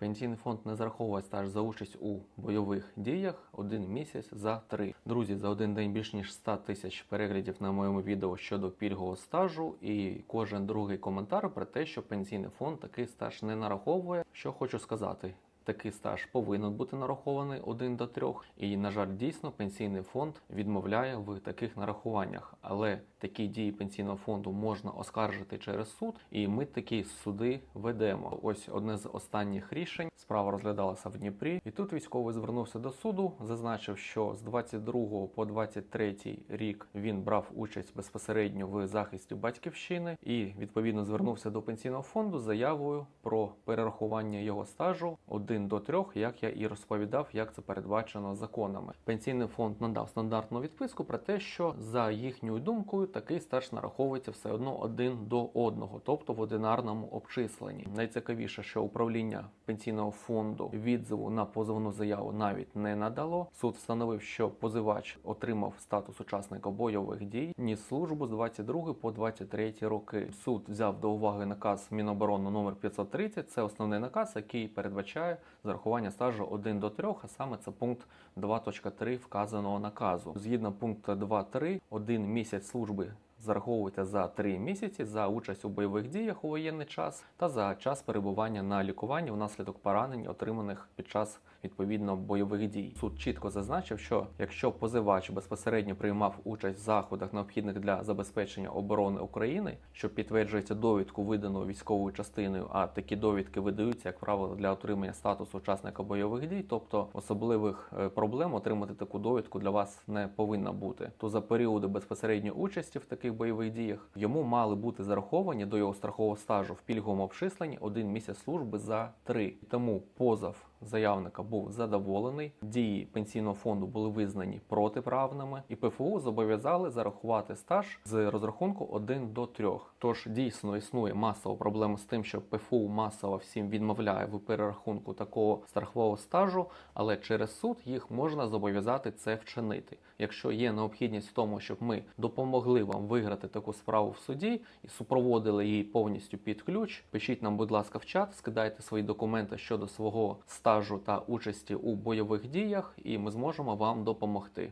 Пенсійний фонд не зараховує стаж за участь у бойових діях один місяць за три. Друзі, за один день більш ніж 100 тисяч переглядів на моєму відео щодо пільгового стажу, і кожен другий коментар про те, що пенсійний фонд такий стаж не нараховує. Що хочу сказати. Такий стаж повинен бути нарахований один до трьох, і на жаль, дійсно пенсійний фонд відмовляє в таких нарахуваннях. Але такі дії пенсійного фонду можна оскаржити через суд, і ми такі суди ведемо. Ось одне з останніх рішень. Справа розглядалася в Дніпрі, і тут військовий звернувся до суду, зазначив, що з 22 по 23 рік він брав участь безпосередньо в захисті батьківщини і відповідно звернувся до пенсійного фонду з заявою про перерахування його стажу один до трьох, як я і розповідав, як це передбачено законами. Пенсійний фонд надав стандартну відписку про те, що за їхньою думкою такий стаж нараховується все одно один до одного, тобто в одинарному обчисленні. Найцікавіше, що управління пенсійного фонду відзиву на позовну заяву навіть не надало. Суд встановив, що позивач отримав статус учасника бойових дій, ніс службу з 22 по 23 роки. Суд взяв до уваги наказ Міноборони номер 530. Це основний наказ, який передбачає зарахування стажу 1 до 3, а саме це пункт 2.3 вказаного наказу. Згідно пункту 2.3, один місяць служби зараховується за 3 місяці за участь у бойових діях у воєнний час та за час перебування на лікуванні внаслідок поранень, отриманих під час відповідно бойових дій. Суд чітко зазначив, що якщо позивач безпосередньо приймав участь в заходах, необхідних для забезпечення оборони України, що підтверджується довідку, видану військовою частиною, а такі довідки видаються, як правило, для отримання статусу учасника бойових дій, тобто особливих е, проблем отримати таку довідку для вас не повинна бути. То за періоди безпосередньої участі в таких бойових діях йому мали бути зараховані до його страхового стажу в пільговому обчисленні один місяць служби за три. Тому позов заявника був задоволений. Дії пенсійного фонду були визнані протиправними, і ПФУ зобов'язали зарахувати стаж з розрахунку 1 до 3. Тож дійсно існує масова проблема з тим, що ПФУ масово всім відмовляє в перерахунку такого страхового стажу, але через суд їх можна зобов'язати це вчинити. Якщо є необхідність в тому, щоб ми допомогли вам виграти таку справу в суді і супроводили її повністю під ключ, пишіть нам, будь ласка, в чат, скидайте свої документи щодо свого стажу та участі у бойових діях, і ми зможемо вам допомогти.